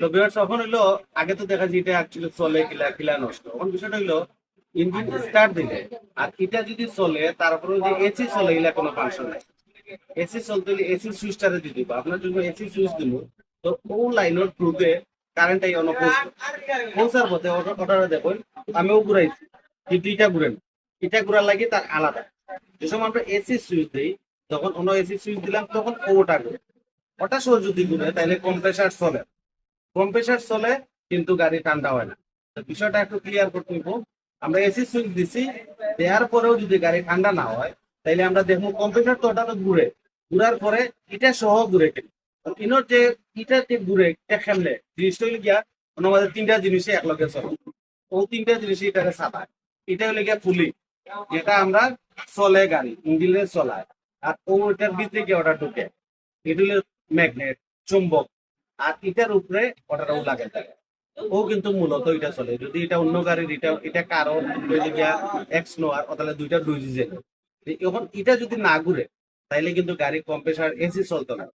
তো বিরাট হইল, আগে তো দেখা যায় এটা অ্যাকচুয়ালি চলে, কিলা কিলা নষ্ট। এখন বিষয়টা হইল ইঞ্জিন স্টার্ট দিলে, আর এটা যদি চলে তারপরে যদি এসি চলে এগুলা কোনো ফাংশন নাই। এসি চলতে হলে এসি দিয়ে দিব। আপনার এসি সুইচ তো ও লাইনের থ্রুতে কারেন্ট এই অন পৌঁছার পথে অর্ডারে দেখুন আমিও ঘুরাইছি কিন্তু এটা এটা ঘুরার লাগে তার আলাদা। যে সময় আমরা এসি সুইচ দিই, যখন অন্য এসি সুইচ দিলাম, তখন ওটা ঘুরে। ওটা সহ যদি ঘুরে তাহলে কম্প্রেসার চলে। কম্প্রেসার চলে, কিন্তু গাড়ি ঠান্ডা হয় না। বিষয়টা একটু ক্লিয়ার করতে হইব। আমরা এসি সুইচ দিছি, দেওয়ার পরেও যদি গাড়ি ঠান্ডা না হয়, তাইলে আমরা দেখব কম্প্রেসার তো ওটা তো ঘুরে। ঘুরার পরে এটা সহ ঘুরে কেন ইনোর যে এটা যে ঘুরে, এটা খেললে জিনিসটা হইলে গিয়া আমাদের তিনটা জিনিসই একলগে চলে। ও তিনটা জিনিসই এটাকে সাদা এটা হলে গিয়া ফুলি যেটা আমরা চলে গাড়ি ইঞ্জিনে চলায়। আর ও ওটার ভিতরে গিয়ে ওটা ঢুকে। এটা হলো ম্যাগনেট চুম্বক আর ইটার উপরে ওটাও লাগে থাকে। ও কিন্তু মূলত এটা চলে। যদি এটা অন্য গাড়ির, এটা এটা কারও এক্স নোয়ার তাহলে দুইটা দুই ডিজেল। এখন এটা যদি না ঘুরে, তাইলে কিন্তু গাড়ি কম্প্রেসার এসি চলতো না।